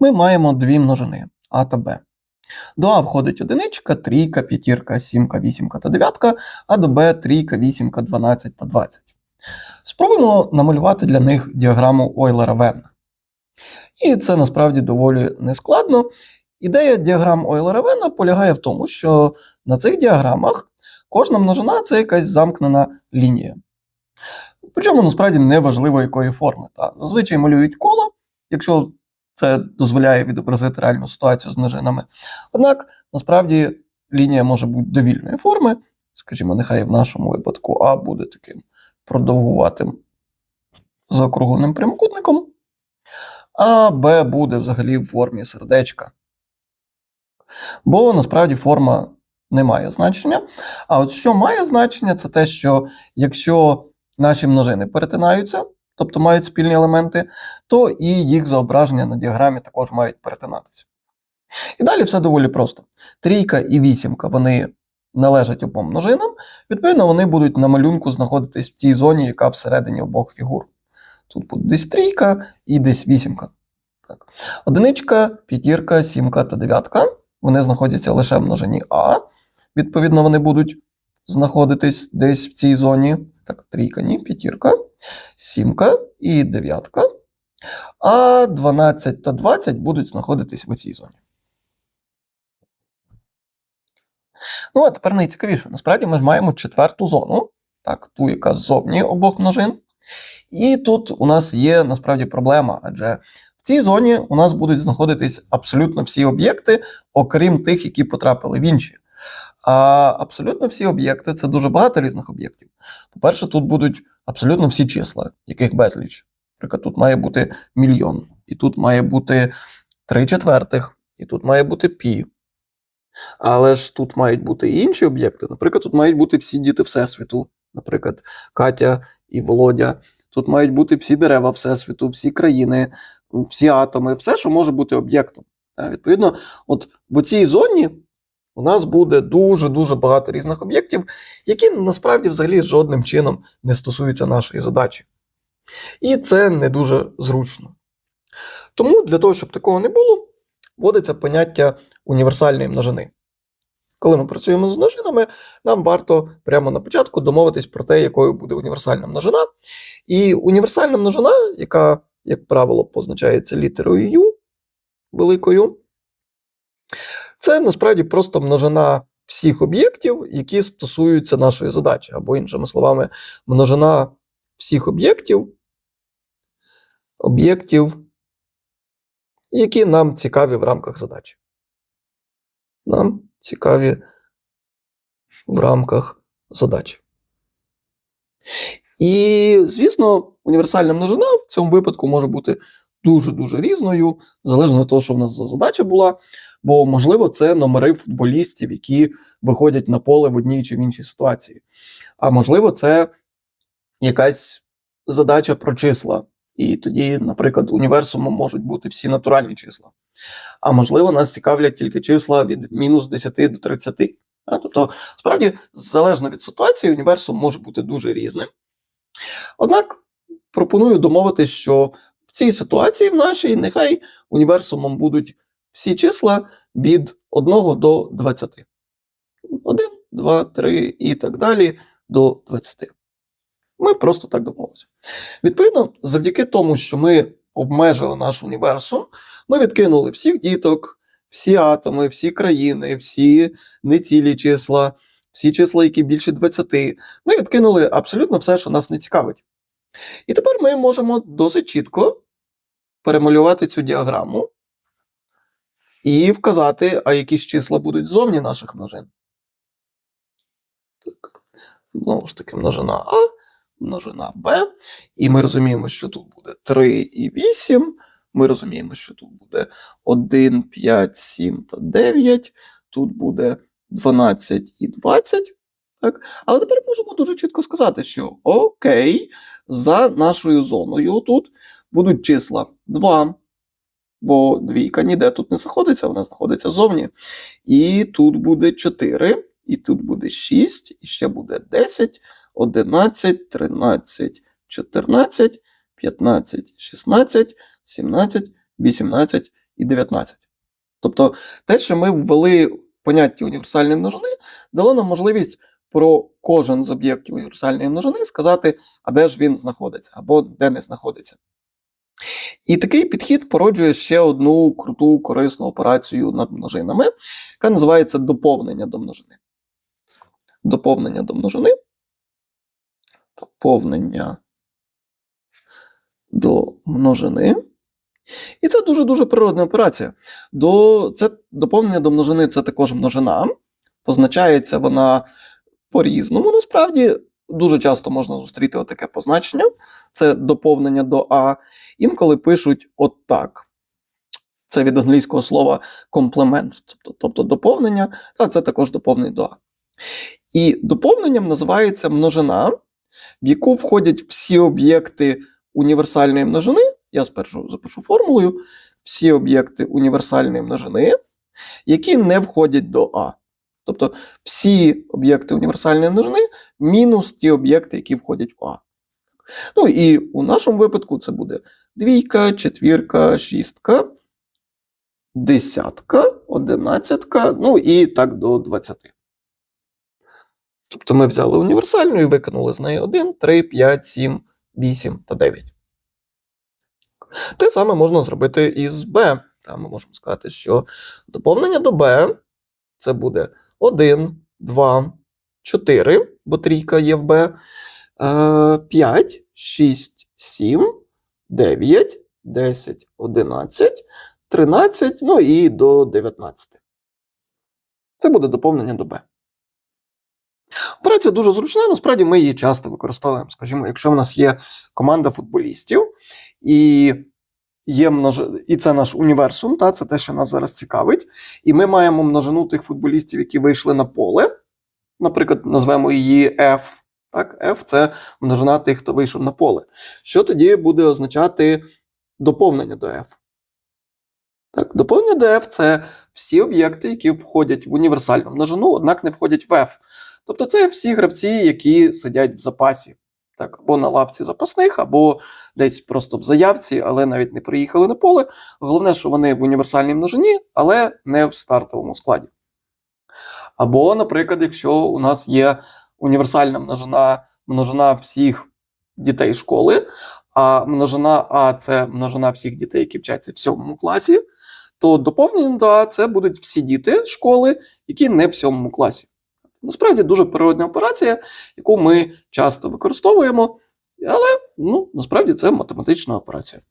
ми маємо дві множини А та Б. До А входить одиничка, трійка, п'ятірка, сімка, вісімка та дев'ятка, а до Б трійка, вісімка, 12 та 20. Спробуємо намалювати для них діаграму Ойлера Венна. І це насправді доволі нескладно. Ідея діаграм Ойлера Венна полягає в тому, що на цих діаграмах кожна множина це якась замкнена лінія. Причому насправді не важливо якої форми. Та зазвичай малюють коло, якщо це дозволяє відобразити реальну ситуацію з множинами. Однак насправді лінія може бути довільної форми, скажімо, нехай в нашому випадку А буде таким продовгуватим заокругленим прямокутником, а Б буде взагалі в формі сердечка. Бо насправді форма не має значення. А от що має значення, це те, що якщо наші множини перетинаються, тобто мають спільні елементи, то і їх зображення на діаграмі також мають перетинатися. І далі все доволі просто. Трійка і вісімка вони належать обом множинам, відповідно, вони будуть на малюнку знаходитись в тій зоні, яка всередині обох фігур. Тут буде десь трійка і десь вісімка. Так. Одиничка, п'ятірка, сімка та дев'ятка. Вони знаходяться лише в множині А. Відповідно, вони будуть знаходитись десь в цій зоні. Так, трійка, ні, п'ятірка, сімка і дев'ятка. А 12 та 20 будуть знаходитись в цій зоні. Ну, а тепер найцікавіше. Насправді ми ж маємо четверту зону, так, ту, яка ззовні обох множин. І тут у нас є насправді проблема, адже в цій зоні у нас будуть знаходитись абсолютно всі об'єкти, окрім тих, які потрапили в інші. А абсолютно всі об'єкти це дуже багато різних об'єктів. По-перше, тут будуть абсолютно всі числа, яких безліч. Наприклад, тут має бути мільйон, і тут має бути три четвертих, і тут має бути пі. Але ж тут мають бути і інші об'єкти. Наприклад, тут мають бути всі діти Всесвіту, наприклад, Катя і Володя. Тут мають бути всі дерева Всесвіту, всі країни, всі атоми, все, що може бути об'єктом. Відповідно, от в цій зоні у нас буде дуже-дуже багато різних об'єктів, які насправді взагалі жодним чином не стосуються нашої задачі. І це не дуже зручно. Тому для того, щоб такого не було, вводиться поняття універсальної множини. Коли ми працюємо з множинами, нам варто прямо на початку домовитись про те, якою буде універсальна множина. І універсальна множина, яка, як правило, позначається літерою U великою, це насправді просто множина всіх об'єктів, які стосуються нашої задачі, або, іншими словами, множина всіх об'єктів, об'єктів, які нам цікаві в рамках задачі. Нам цікаві в рамках задачі. І, звісно, універсальна множина в цьому випадку може бути дуже-дуже різною, залежно від того, що в нас за задача була. Бо, можливо, це номери футболістів, які виходять на поле в одній чи в іншій ситуації. А можливо, це якась задача про числа. І тоді, наприклад, універсумом можуть бути всі натуральні числа. А можливо, нас цікавлять тільки числа від мінус 10 до 30. Тобто, справді, залежно від ситуації, універсум може бути дуже різним. Однак пропоную домовитися, що в цій ситуації в нашій нехай універсумом будуть всі числа від 1 до 20. 1, 2, 3 і так далі до 20. Ми просто так домовилися. Відповідно, завдяки тому, що ми обмежили наш універсум, ми відкинули всіх діток, всі атоми, всі країни, всі нецілі числа, всі числа, які більше 20. Ми відкинули абсолютно все, що нас не цікавить. І тепер ми можемо досить чітко перемалювати цю діаграму і вказати, а які ж числа будуть зовні наших множин. Так. Знову ж таки, множина А, множина Б. І ми розуміємо, що тут буде 3 і 8. Ми розуміємо, що тут буде 1, 5, 7 та 9. Тут буде 12 і 20. Так? Але тепер можемо дуже чітко сказати, що окей, за нашою зоною тут будуть числа 2, бо двійка ніде тут не знаходиться, вона знаходиться зовні. І тут буде 4, і тут буде 6, і ще буде 10, 11, 13, 14, 15, 16, 17, 18 і 19. Тобто те, що ми ввели поняття універсальної множини, дало нам можливість про кожен з об'єктів універсальної множини сказати, а де ж він знаходиться, або де не знаходиться. І такий підхід породжує ще одну круту корисну операцію над множинами, яка називається доповнення до множини. Доповнення до множини. Доповнення до множини. І це дуже-дуже природна операція. До, це доповнення до множини це також множина. Позначається вона по-різному. Насправді, дуже часто можна зустріти отаке позначення. Це доповнення до А. Інколи пишуть от так. Це від англійського слова комплемент, тобто, тобто доповнення, та це також доповнення до А. І доповненням називається множина, в яку входять всі об'єкти універсальної множини. Я спершу запишу формулою: всі об'єкти універсальної множини, які не входять до А. Тобто всі об'єкти універсальної множини мінус ті об'єкти, які входять в А. Ну і у нашому випадку це буде двійка, четвірка, шістка, десятка, одинадцятка, ну і так до 20. Тобто ми взяли універсальну і викинули з неї 1, 3, 5, 7, 8 та 9. Те саме можна зробити і з B. Там ми можемо сказати, що доповнення до B це буде 1, 2, 4, бо трійка є в B, 5, 6, 7, 9, 10, 11, 13, ну і до 19. Це буде доповнення до B. Операція дуже зручна, насправді ми її часто використовуємо. Скажімо, якщо в нас є команда футболістів, і є множ... і це наш універсум, та, це те, що нас зараз цікавить. І ми маємо множину тих футболістів, які вийшли на поле. Наприклад, назвемо її F. Так, F це множина тих, хто вийшов на поле. Що тоді буде означати доповнення до F? Так, доповнення до F це всі об'єкти, які входять в універсальну множину, однак не входять в F. Тобто це всі гравці, які сидять в запасі, так, або на лапці запасних, або десь просто в заявці, але навіть не приїхали на поле. Головне, що вони в універсальній множині, але не в стартовому складі. Або, наприклад, якщо у нас є універсальна множина, множина всіх дітей школи, а множина А це множина всіх дітей, які вчаться в сьомому класі, то доповнення до А це будуть всі діти школи, які не в сьомому класі. Насправді дуже природна операція, яку ми часто використовуємо, але ну, насправді це математична операція.